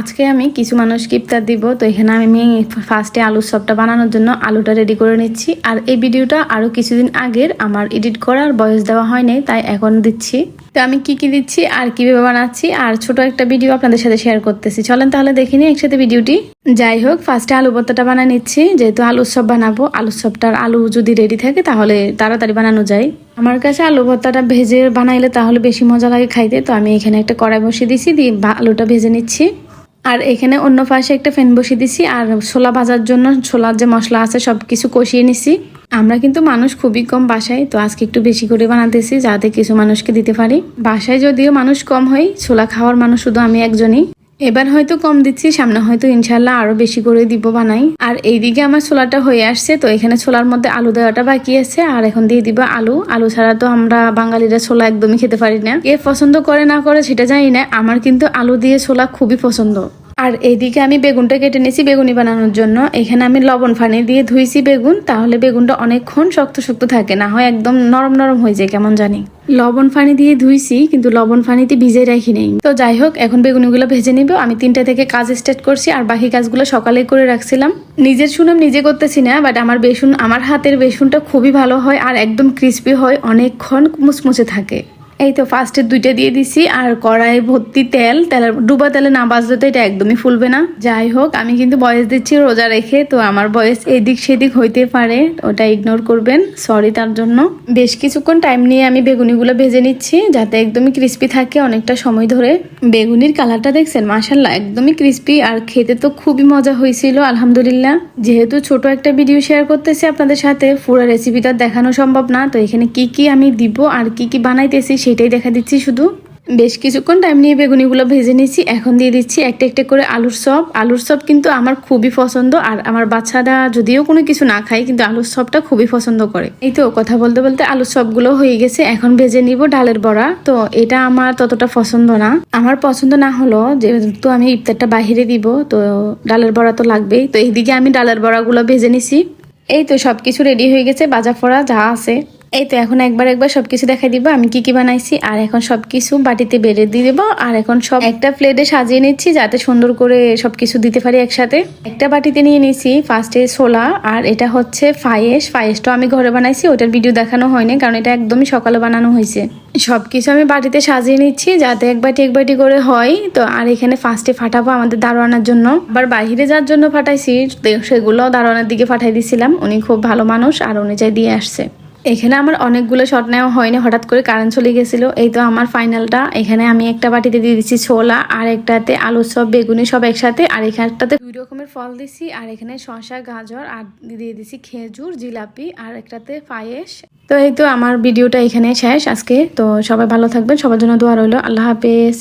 আজকে আমি কিছু মানুষকে ইফতার দিব, তো এখানে আমি ফার্স্টে আলুর চপটা বানানোর জন্য আলুটা রেডি করে নিচ্ছি। আর এই ভিডিওটা আরও কিছুদিন আগের, আমার এডিট করার বয়স দেওয়া হয়নি, তাই এখন দিচ্ছি। তো আমি কি কি দিচ্ছি আর কীভাবে বানাচ্ছি, আর ছোট একটা ভিডিও আপনাদের সাথে শেয়ার করতেছি। চলেন তাহলে দেখে নিই একসাথে ভিডিওটি। যাই হোক ফার্স্টে আলু ভর্তাটা বানিয়ে নিচ্ছি, যেহেতু আলুর চপ বানাবো, আলুর চপটার আলু যদি রেডি থাকে তাহলে তাড়াতাড়ি বানানো যায়। আমার কাছে আলু ভর্তাটা ভেজে বানাইলে তাহলে বেশি মজা লাগে খাইতে, তো আমি এখানে একটা কড়াই বসিয়ে দিছি দিয়ে আলুটা ভেজে নিচ্ছি। আর এখানে অন্য পাশে একটা ফ্যান বসিয়ে দিছি, আর ছোলা ভাজার জন্য ছোলার যে মশলা আছে সব কিছু কষিয়ে নিছি। আমরা কিন্তু মানুষ খুবই কম বাসায়, তো আজকে একটু বেশি করে বানাতেছি যাতে কিছু মানুষকে দিতে পারি। বাসায় যদিও মানুষ কম হয়, ছোলা খাওয়ার মানুষ শুধু আমি একজনই। এবার হয়তো কম দিচ্ছি, সামনে হয়তো ইনশাল্লাহ আরও বেশি করে দিব বানাই। আর এইদিকে আমার ছোলাটা হয়ে আসছে, তো এখানে ছোলার মধ্যে আলু দেওয়াটা বাকি আছে, আর এখন দিয়ে দিব আলু। আলু ছাড়া তো আমরা বাঙালিরা ছোলা একদমই খেতে পারি না। কে পছন্দ করে না করে সেটা জানি না, আমার কিন্তু আলু দিয়ে ছোলা খুবই পছন্দ। আর এইদিকে আমি বেগুনটা কেটে নিয়েছি বেগুনি বানানোর জন্য। এখানে আমি লবণ ফানি দিয়ে ধুইছি বেগুন, তাহলে বেগুনটা অনেকক্ষণ শক্ত শক্ত থাকে, না হয় একদম নরম নরম হয়ে যায়, কেমন জানি। লবণ ফানি দিয়ে ধুইছি, কিন্তু লবণ ফানিতে ভিজে রাখি নেই। তো যাই হোক, এখন বেগুনিগুলো ভেজে নিব। আমি তিনটা থেকে কাজ স্টার্ট করছি, আর বাকি কাজগুলো সকালে করে রাখছিলাম। নিজের সুনাম নিজে করতেছি না বাট আমার বেসুন, আমার হাতের বেসুনটা খুবই ভালো হয়, আর একদম ক্রিস্পি হয়, অনেকক্ষণ মুচমুচে থাকে। এই তো ফার্স্টে দুইটা দিয়ে দিছি, আর কড়াই ভর্তি তেল, তেলের ডুবা তেলে না বাজলে তো এটা একদমই ফুলবে না। যাই হোক, আমি কিন্তু বয়স দিচ্ছি রোজা রেখে, তো আমার বয়স এদিক সেদিক হইতে পারে, ওটা ইগনোর করবেন সরি তার জন্য। বেশ কিছুক্ষণ টাইম নিয়ে আমি বেগুনিগুলো ভেজে নিচ্ছি, যাতে একদমই ক্রিস্পি থাকে অনেকটা সময় ধরে। বেগুনির কালারটা দেখছেন মাসাল্লাহ একদমই ক্রিস্পি আর খেতে তো খুবই মজা হয়েছিল, আলহামদুলিল্লাহ। যেহেতু ছোট একটা ভিডিও শেয়ার করতেছি আপনাদের সাথে, পুরো রেসিপিটা দেখানো সম্ভব না, তো এখানে কি কি আমি দিব, আর কি কি বানাইতেছি সেটাই দেখা দিচ্ছি শুধু। বেশ কিছুক্ষণ টাইম নিয়ে বেগুনিগুলো ভেজে নিচ্ছি এখন দিয়ে দিচ্ছি একটা একটা করে আলুর চপ। আলুর চপ কিন্তু আমার খুবই পছন্দ। আর আমার বাচ্চারা যদিও কোনো কিছু না খায়, কিন্তু আলুর চপটা খুবই পছন্দ করে। এই তো কথা বলতে বলতে আলুর চপগুলো হয়ে গেছে। এখন ভেজে নিব ডালের বড়া। তো এটা আমার ততটা পছন্দ না। আমার পছন্দ না হলো যেহেতু আমি ইফতারটা বাহিরে দিব, তো ডালের বড়া তো লাগবেই। তো এইদিকে আমি ডালের বড়াগুলো ভেজে নিছি। এই তো সবকিছু রেডি হয়ে গেছে বাজা ফোড়া যা আছে। এই তো এখন একবার একবার সবকিছু দেখাই দিব, আমি কি কি বানাইছি, আর এখন সবকিছু বাটিতে বেড়ে দিয়ে দেবো, আর এখন সব একটা প্লেটে সাজিয়ে নিচ্ছি যাতে সুন্দর করে সবকিছু দিতে পারি একসাথে। একটা বাটিতে নিয়ে নিয়েছি ফার্স্টে ছোলা, আর এটা হচ্ছে ফায়েস ফায়েসটা আমি ঘরে বানাইছি, ওটার ভিডিও দেখানো হয়নি, কারণ এটা একদমই সকালে বানানো হয়েছে। সবকিছু আমি বাটিতে সাজিয়ে নিচ্ছি, যাতে এক বাটি এক বাটি করে হয়, তো আর এখানে ফার্স্টে ফাটাবো আমাদের দারোয়ানার জন্য। আবার বাইরে যাওয়ার জন্য ফাটাইছি সেগুলো দারোয়ানার দিকে ফাটাই দিছিলাম, উনি খুব ভালো মানুষ, আর উনি চাই দিয়ে আসছে। এখানে আমার অনেকগুলো শট নেওয়া হয়নি, হঠাৎ করে কারেন্ট চলে গেছিল। এই তো আমার ফাইনালটা এখানে আমি একটা বাটিতে দিয়ে দিচ্ছি ছোলা, আর একটাতে আলু সব, বেগুনি সব একসাথে, আর এখানটাতে দুই রকমের ফল দিছি, আর এখানে শসা, গাজর, আর দিয়ে দিছি খেজুর, জিলাপি, আর একটাতে পায়েস। তো এই তো আমার ভিডিওটা এখানে শেষ আজকে। তো সবাই ভালো থাকবেন, সবার জন্য দোয়া রইল। আল্লাহ হাফেজ।